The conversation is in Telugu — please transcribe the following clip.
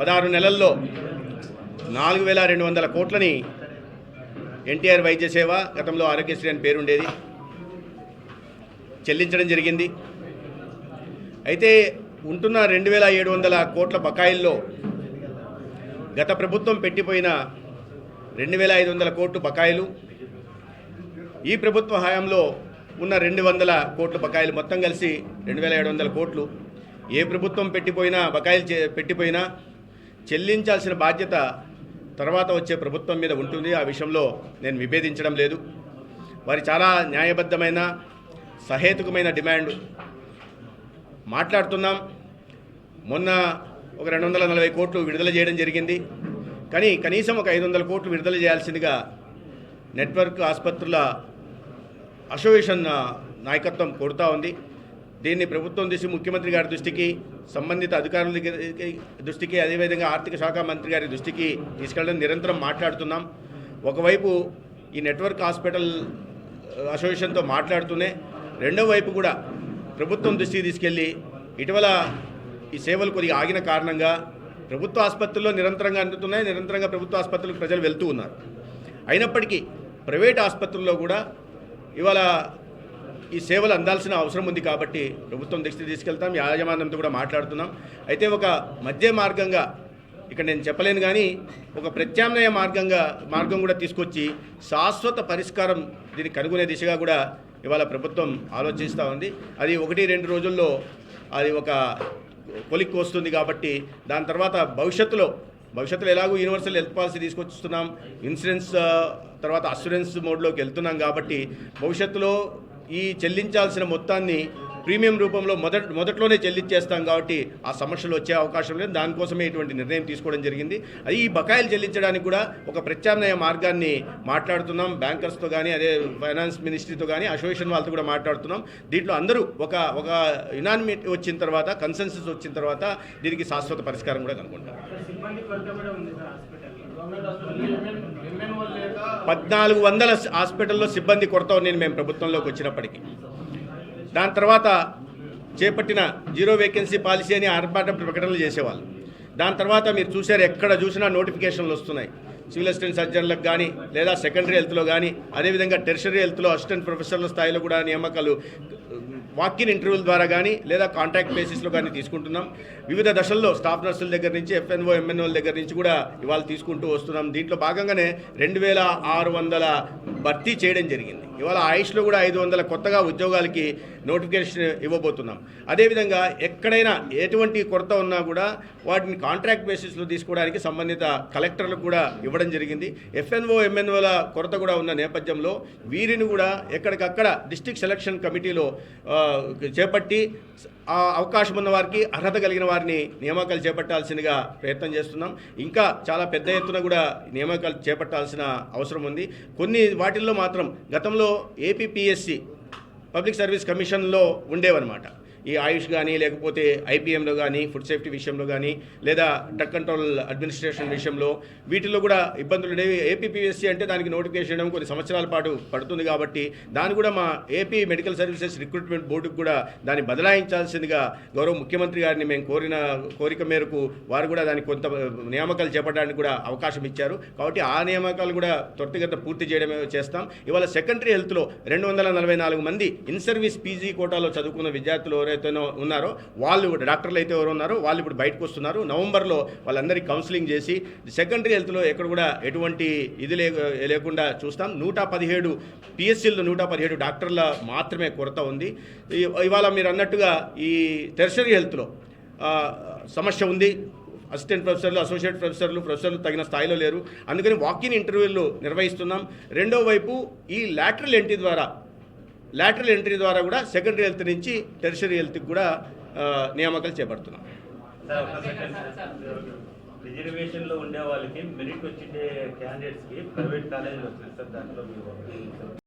పదహారు నెలల్లో నాలుగు వేల రెండు వందల కోట్లని ఎన్టీఆర్ వైద్య సేవ గతంలో ఆరోగ్యశ్రీ అని పేరుండేది. చెల్లించడం జరిగింది. అయితే ఉంటున్న రెండు వేల ఏడు వందల కోట్ల బకాయిల్లో గత ప్రభుత్వం పెట్టిపోయిన రెండు వేల ఐదు వందల కోట్లు బకాయిలు ఈ ప్రభుత్వ హయాంలో ఉన్న రెండు వందల కోట్ల బకాయిలు మొత్తం కలిసి రెండు వేల ఏడు వందల కోట్లు. ఏ ప్రభుత్వం పెట్టిపోయినా బకాయిలు చే- పెట్టిపోయినా చెల్లించాల్సిన బాధ్యత తర్వాత వచ్చే ప్రభుత్వం మీద ఉంటుంది. ఆ విషయంలో నేను విభేదించడం లేదు. వారి చాలా న్యాయబద్ధమైన సహేతుకమైన డిమాండ్ మాట్లాడుతున్నాం. మొన్న ఒక రెండు వందల నలభై కోట్లు విడుదల చేయడం జరిగింది. కానీ కనీసం ఒక ఐదు వందల కోట్లు విడుదల చేయాల్సిందిగా నెట్వర్క్ ఆసుపత్రుల అసోసియేషన్ నాయకత్వం కోరుతా ఉంది. దీన్ని ప్రభుత్వం దృష్టి ముఖ్యమంత్రి గారి దృష్టికి సంబంధిత అధికారుల దృష్టికి అదేవిధంగా ఆర్థిక శాఖ మంత్రి గారి దృష్టికి తీసుకెళ్ళడం నిరంతరం మాట్లాడుతున్నాం. ఒకవైపు ఈ నెట్వర్క్ హాస్పిటల్ అసోసియేషన్తో మాట్లాడుతూనే రెండో వైపు కూడా ప్రభుత్వం దృష్టికి తీసుకెళ్ళి ఇటీవల ఈ సేవలు కొద్దిగా ఆగిన కారణంగా ప్రభుత్వ ఆసుపత్రుల్లో నిరంతరంగా అందుతున్నాయి నిరంతరంగా ప్రభుత్వ ఆసుపత్రులకు ప్రజలు వెళ్తూ ఉన్నారు. అయినప్పటికీ ప్రైవేట్ ఆసుపత్రుల్లో కూడా ఇవాళ ఈ సేవలు అందాల్సిన అవసరం ఉంది కాబట్టి ప్రభుత్వం దృష్టి తీసుకెళ్తాం. యాజమాన్యంతో కూడా మాట్లాడుతున్నాం. అయితే ఒక మధ్య మార్గంగా ఇక్కడ నేను చెప్పలేను కానీ ఒక ప్రత్యామ్నాయ మార్గంగా మార్గం కూడా తీసుకొచ్చి శాశ్వత పరిష్కారం దీన్ని కనుగొనే దిశగా కూడా ఇవాళ ప్రభుత్వం ఆలోచిస్తూ ఉంది. అది ఒకటి రెండు రోజుల్లో అది ఒక కొలిక్కి వస్తుంది కాబట్టి దాని తర్వాత భవిష్యత్తులో భవిష్యత్తులో ఎలాగో యూనివర్సల్ హెల్త్ పాలసీ తీసుకొస్తున్నాం ఇన్సూరెన్స్ తర్వాత అస్యూరెన్స్ మోడ్లోకి వెళ్తున్నాం కాబట్టి భవిష్యత్తులో ఈ చెల్లించాల్సిన మొత్తాన్ని ప్రీమియం రూపంలో మొదట మొదట్లోనే చెల్లించేస్తాం కాబట్టి ఆ సమస్యలు వచ్చే అవకాశం లేదు. దానికోసమే ఇటువంటి నిర్ణయం తీసుకోవడం జరిగింది. అది ఈ బకాయిలు చెల్లించడానికి కూడా ఒక ప్రత్యామ్నాయ మార్గాన్ని మాట్లాడుతున్నాం. బ్యాంకర్స్తో కానీ అదే ఫైనాన్స్ మినిస్ట్రీతో కానీ అసోసియేషన్ వాళ్ళతో కూడా మాట్లాడుతున్నాం. దీంట్లో అందరూ ఒక ఒక యునానిమిటీ వచ్చిన తర్వాత కన్సెన్సస్ వచ్చిన తర్వాత దీనికి శాశ్వత పరిష్కారం కూడా కనుక్కుంటాం. పద్నాలుగు వందల హాస్పిటల్లో సిబ్బంది కొరత ఉంది మేము ప్రభుత్వంలోకి వచ్చినప్పటికీ. దాని తర్వాత చేపట్టిన జీరో వేకెన్సీ పాలసీ అని ఆర్భాట ప్రకటనలు చేసేవాళ్ళు. దాని తర్వాత మీరు చూశారు ఎక్కడ చూసినా నోటిఫికేషన్లు వస్తున్నాయి. సివిల్ అసిస్టెంట్ సర్జన్లకు కానీ లేదా సెకండరీ హెల్త్లో కానీ అదేవిధంగా టెర్షరీ హెల్త్లో అసిస్టెంట్ ప్రొఫెసర్ల స్థాయిలో కూడా నియామకాలు వాకిన్ ఇంటర్వ్యూల ద్వారా కానీ లేదా కాంటాక్ట్ బేసిస్లో కానీ తీసుకుంటున్నాం. వివిధ దశల్లో స్టాఫ్ నర్సుల దగ్గర నుంచి ఎఫ్ఎన్ఓ ఎంఎన్ఓల దగ్గర నుంచి కూడా ఇవాళ తీసుకుంటూ వస్తున్నాం. దీంట్లో భాగంగానే రెండు వేల ఆరు వందల భర్తీ చేయడం జరిగింది. ఇవాళ ఆయుష్లో కూడా ఐదు వందల కొత్తగా ఉద్యోగాలకి నోటిఫికేషన్ ఇవ్వబోతున్నాం. అదేవిధంగా ఎక్కడైనా ఎటువంటి కొరత ఉన్నా కూడా వాటిని కాంట్రాక్ట్ బేసిస్లో తీసుకోవడానికి సంబంధిత కలెక్టర్లకు కూడా ఇవ్వడం జరిగింది. ఎఫ్ఎన్ఓ ఎంఎన్ఓల కొరత కూడా ఉన్న నేపథ్యంలో వీరిని కూడా ఎక్కడికక్కడ డిస్టిక్ సెలక్షన్ కమిటీలో చేపట్టి ఆ అవకాశం ఉన్న వారికి అర్హత కలిగిన వారిని నియామకాలు చేపట్టాల్సిందిగా ప్రయత్నం చేస్తున్నాం. ఇంకా చాలా పెద్ద ఎత్తున కూడా నియామకాలు చేపట్టాల్సిన అవసరం ఉంది. కొన్ని వాటిల్లో మాత్రం గతంలో ఏపీపీఎస్సి పబ్లిక్ సర్వీస్ కమిషన్లో ఉండేవన్నమాట. ఈ ఆయుష్ కానీ లేకపోతే ఐపీఎంలో కానీ ఫుడ్ సేఫ్టీ విషయంలో కానీ లేదా డ్రగ్ కంట్రోల్ అడ్మినిస్ట్రేషన్ విషయంలో వీటిలో కూడా ఇబ్బందులు ఉండేవి. ఏపీపీఎస్సీ అంటే దానికి నోటిఫికేషన్ ఇవ్వడం కొన్ని సంవత్సరాల పాటు పడుతుంది కాబట్టి దాన్ని కూడా మా ఏపీ మెడికల్ సర్వీసెస్ రిక్రూట్మెంట్ బోర్డుకు కూడా దాన్ని బదలాయించాల్సిందిగా గౌరవ ముఖ్యమంత్రి గారిని మేము కోరిన కోరిక మేరకు వారు కూడా దానికి కొంత నియామకాలు చేపట్టడానికి కూడా అవకాశం ఇచ్చారు. కాబట్టి ఆ నియామకాలు కూడా త్వరితగత పూర్తి చేయడమే చేస్తాం. ఇవాళ సెకండరీ హెల్త్లో రెండు వందల నలభై నాలుగు మంది ఇన్ సర్వీస్ పీజీ కోటాలో చదువుకున్న విద్యార్థులు ఎవరైతే ఉన్నారో వాళ్ళు డాక్టర్లు అయితే ఎవరు ఉన్నారో వాళ్ళు ఇప్పుడు బయటకు వస్తున్నారు. నవంబర్లో వాళ్ళందరికీ కౌన్సిలింగ్ చేసి సెకండరీ హెల్త్లో ఎక్కడ కూడా ఎటువంటి ఇది లే లేకుండా చూస్తాం. నూట పదిహేడు పిఎస్సీల్లో నూట పదిహేడు డాక్టర్ల మాత్రమే కొరత ఉంది. ఇవాళ మీరు అన్నట్టుగా ఈ టెర్షరీ హెల్త్లో సమస్య ఉంది. అసిస్టెంట్ ప్రొఫెసర్లు అసోసియేట్ ప్రొఫెసర్లు ప్రొఫెసర్లు తగిన స్థాయిలో లేరు. అందుకని వాకిన్ ఇంటర్వ్యూలు నిర్వహిస్తున్నాం. రెండో వైపు ఈ లాటరల్ ఎంట్రీ ద్వారా లాటరల్ ఎంట్రీ ద్వారా కూడా సెకండరీ హెల్త్ నుంచి టెరిషరీ హెల్త్కి కూడా నియామకాలు చేపడుతున్నాం. రిజర్వేషన్లో ఉండే వాళ్ళకి మెరిట్ వచ్చిండే క్యాండిడేట్స్కి ప్రైవేట్ కాలేజీలు వచ్చినాయి సార్ దాంట్లో మీరు